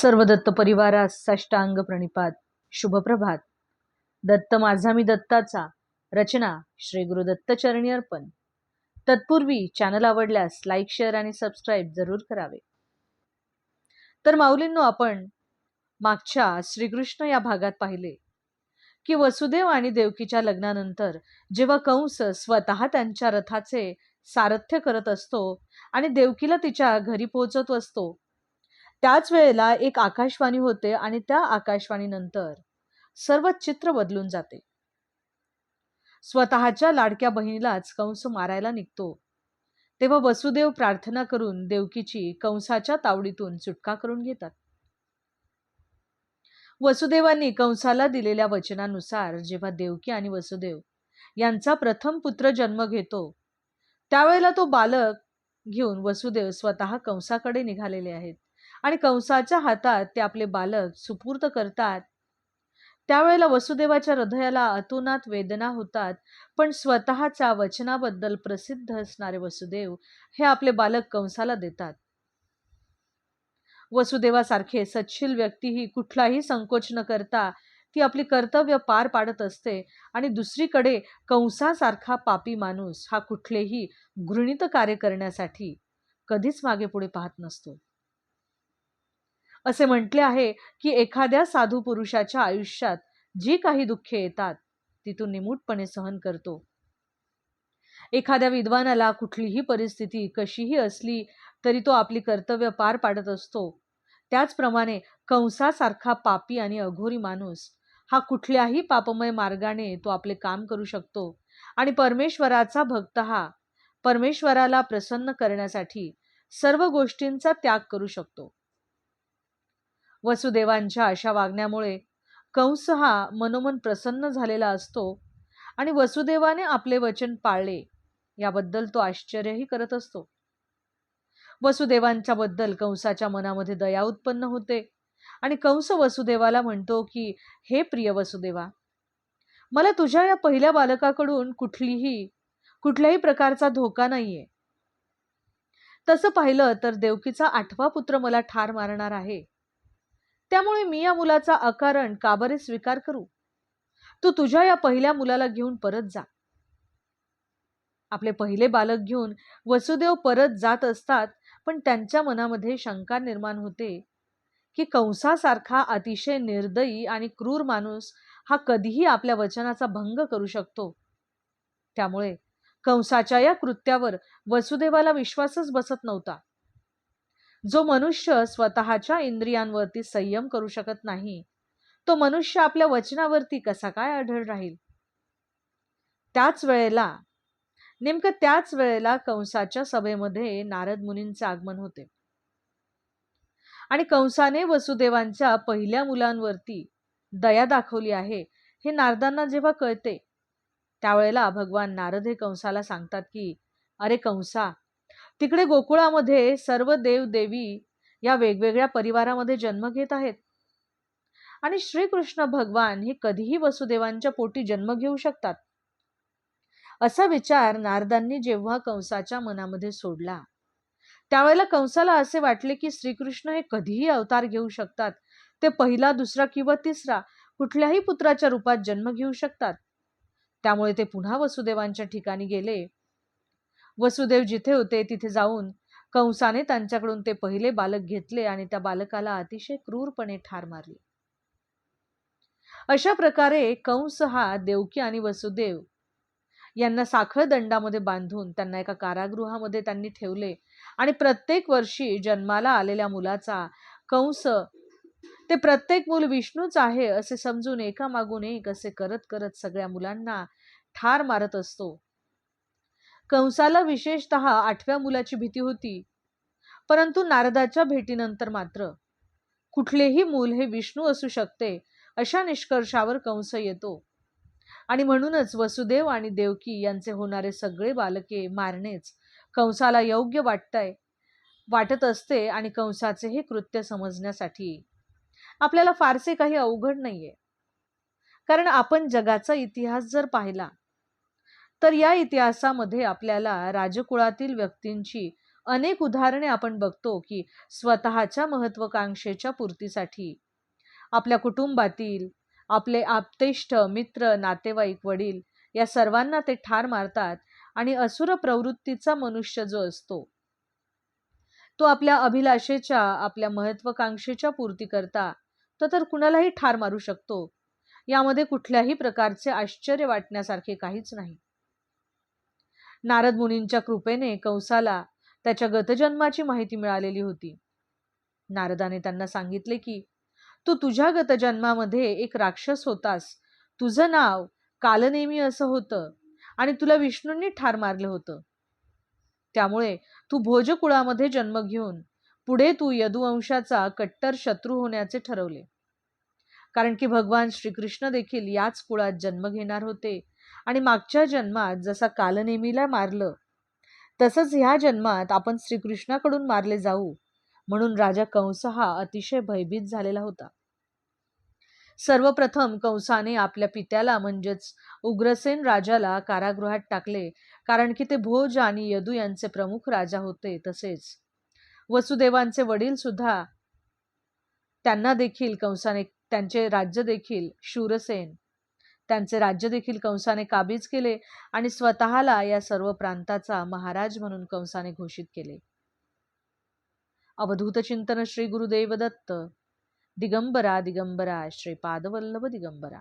सर्व दत्त परिवारास साष्टांग प्रणिपात. शुभप्रभात दत्त माझा मी दत्ताचा. रचना श्री गुरु दत्त चरणी अर्पण. तत्पूर्वी चॅनल आवडल्यास लाईक शेअर आणि सबस्क्राईब जरूर करावे. तर माऊलींनो आपण मागच्या श्रीकृष्ण या भागात पाहिले की वसुदेव आणि देवकीच्या लग्नानंतर जेव्हा कंस स्वतः त्यांच्या रथाचे सारथ्य करत असतो आणि देवकीला तिच्या घरी पोहोचत असतो त्याच वेळेला एक आकाशवाणी होते आणि त्या आकाशवाणीनंतर सर्व चित्र बदलून जाते. स्वतःच्या लाडक्या बहिणीलाच कंस मारायला निघतो. तेव्हा वसुदेव प्रार्थना करून देवकीची कंसाच्या तावडीतून सुटका करून घेतात. वसुदेवांनी कंसाला दिलेल्या वचनानुसार जेव्हा देवकी आणि वसुदेव यांचा प्रथम पुत्र जन्म घेतो त्यावेळेला तो बालक घेऊन वसुदेव स्वतः कंसाकडे निघालेले आहेत. आणि कंसाच्या हातात ते आपले बालक सुपूर्त करतात. त्यावेळेला वसुदेवाच्या हृदयाला अतोनात वेदना होतात पण स्वतःच्या वचनाबद्दल प्रसिद्ध असणारे वसुदेव हे आपले बालक कंसाला देतात. वसुदेवासारखे सच्छील व्यक्ती ही कुठलाही संकोच न करता ती आपली कर्तव्य पार पाडत असते आणि दुसरीकडे कंसासारखा पापी माणूस हा कुठलेही घृणित कार्य करण्यासाठी कधीच मागे पुढे पाहत नसतो. असे म्हटले आहे की एखाद्या साधू पुरुषाच्या आयुष्यात जी काही दुःखे येतात ती तो निमूटपणे सहन करतो. एखाद्या विद्वानाला कुठलीही परिस्थिती कशीही असली तरी तो आपली कर्तव्य पार पाडत असतो. त्याचप्रमाणे कंसासारखा पापी आणि अघोरी माणूस हा कुठल्याही पापमय मार्गाने तो आपले काम करू शकतो आणि परमेश्वराचा भक्त हा परमेश्वराला प्रसन्न करण्यासाठी सर्व गोष्टींचा त्याग करू शकतो. वसुदेवांच्या अशा वागण्यामुळे कंस हा मनोमन प्रसन्न झालेला असतो आणि वसुदेवाने आपले वचन पाळले याबद्दल तो आश्चर्यही करत असतो. वसुदेवांच्या बद्दल कंसाच्या मनामध्ये दया उत्पन्न होते आणि कंस वसुदेवाला म्हणतो की हे प्रिय वसुदेवा मला तुझ्या या पहिल्या बालकाकडून कुठलीही कुठल्याही प्रकारचा धोका नाहीये. तसं पाहिलं तर देवकीचा आठवा पुत्र मला ठार मारणार आहे. त्यामुळे मी या मुलाचा अकारण काबरे स्वीकार करू? तू तुझ्या या पहिल्या मुलाला घेऊन परत जा. आपले पहिले बालक घेऊन वसुदेव परत जात असतात पण त्यांच्या मनामध्ये शंका निर्माण होते की कंसासारखा अतिशय निर्दयी आणि क्रूर माणूस हा कधीही आपल्या वचनाचा भंग करू शकतो. त्यामुळे कंसाच्या या कृत्यावर वसुदेवाला विश्वासच बसत नव्हता. जो मनुष्य स्वतःच्या इंद्रियांवरती संयम करू शकत नाही तो मनुष्य आपल्या वचनावरती कसा काय आढळ राहील? त्याच वेळेला नेमकं त्याच वेळेला कंसाच्या सभेमध्ये नारद मुनींचे आगमन होते. आणि कंसाने वसुदेवांच्या पहिल्या मुलांवरती दया दाखवली आहे हे नारदांना जेव्हा कळते त्यावेळेला भगवान नारद हे कंसाला सांगतात की अरे कंसा तिकडे गोकुळामध्ये सर्व देव देवी या वेगवेगळ्या परिवारामध्ये जन्म घेत आहेत. आणि श्रीकृष्ण भगवान हे कधीही वसुदेवांच्या पोटी जन्म घेऊ शकतात. असा विचार नारदांनी जेव्हा कंसाच्या मनामध्ये सोडला त्यावेळेला कंसाला असे वाटले की श्रीकृष्ण हे कधीही अवतार घेऊ शकतात. ते पहिला दुसरा किंवा तिसरा कुठल्याही पुत्राच्या रूपात जन्म घेऊ शकतात. त्यामुळे ते पुन्हा वसुदेवांच्या ठिकाणी गेले वसुदेव जिथे होते तिथे जाऊन कंसाने त्यांच्याकडून ते पहिले बालक घेतले आणि त्या बालकाला अतिशय क्रूरपणे ठार मारले. अशा प्रकारे कंस हा देवकी आणि वसुदेव यांना साखळ दंडामध्ये बांधून त्यांना एका कारागृहामध्ये त्यांनी ठेवले आणि प्रत्येक वर्षी जन्माला आलेल्या मुलाचा कंस ते प्रत्येक मूल विष्णूच आहे असे समजून एकामागून एक असे करत करत सगळ्या मुलांना ठार मारत असतो. कंसाला विशेषत आठव्या मुलाची भीती होती. परंतु नारदाच्या भेटीनंतर मात्र. कुठलेही मूल हे विष्णू असू शकते अशा निष्कर्षावर कंस येतो. आणि म्हणूनच वसुदेव आणि देवकी यांचे होणारे सगळे बालके मारणेच कंसाला योग्य वाटतंय वाटत असते आणि कंसाचे हे कृत्य समजण्यासाठी. आपल्याला फारसे काही अवघड नाहीये. कारण आपण जगाचा इतिहास जर पाहिला तर या इतिहासामध्ये आपल्याला राजकुळातील व्यक्तींची अनेक उदाहरणे आपण बघतो की स्वतःच्या महत्वाकांक्षेच्या पूर्तीसाठी. आपल्या कुटुंबातील आपले आपतेष्ट मित्र नातेवाईक वडील या सर्वांना ते ठार मारतात आणि असुर प्रवृत्तीचा मनुष्य जो असतो तो आपल्या अभिलाषेच्या आपल्या महत्वाकांक्षेच्या पूर्ती करता तो तर कुणालाही ठार मारू शकतो. यामध्ये कुठल्याही प्रकारचे आश्चर्य वाटण्यासारखे काहीच नाही. नारद मुनींच्या कृपेने कंसाला त्याच्या गतजन्माची माहिती मिळालेली होती. नारदाने त्यांना सांगितले की तू तुझ्या गतजन्मामध्ये एक राक्षस होतास. तुझं नाव कालनेमी असं होतं आणि तुला विष्णूंनी ठार मारलं होतं. त्यामुळे तू भोजकुळामध्ये जन्म घेऊन पुढे तू यदुवंशाचा कट्टर शत्रू होण्याचे ठरवले. कारण की भगवान श्रीकृष्ण देखील याच कुळात जन्म घेणार होते आणि मागच्या जन्मात जसा कालनेमीला मारलं तसंच ह्या जन्मात आपण श्रीकृष्णाकडून मारले जाऊ म्हणून राजा कंस हा अतिशय भयभीत झालेला होता. सर्वप्रथम कंसाने आपल्या पित्याला म्हणजेच उग्रसेन राजाला कारागृहात टाकले कारण की ते भोज आणि यदू यांचे प्रमुख राजा होते तसेच. वसुदेवांचे वडील सुद्धा त्यांना देखील कंसाने त्यांचे राज्य देखील शूरसेन. त्यांचे राज्य देखील कंसाने काबीज केले आणि स्वतःला या सर्व प्रांताचा महाराज म्हणून कंसाने घोषित केले. अवधूत चिंतन श्री गुरुदेव दत्त. दिगंबरा दिगंबरा श्रीपादवल्लभ दिगंबरा.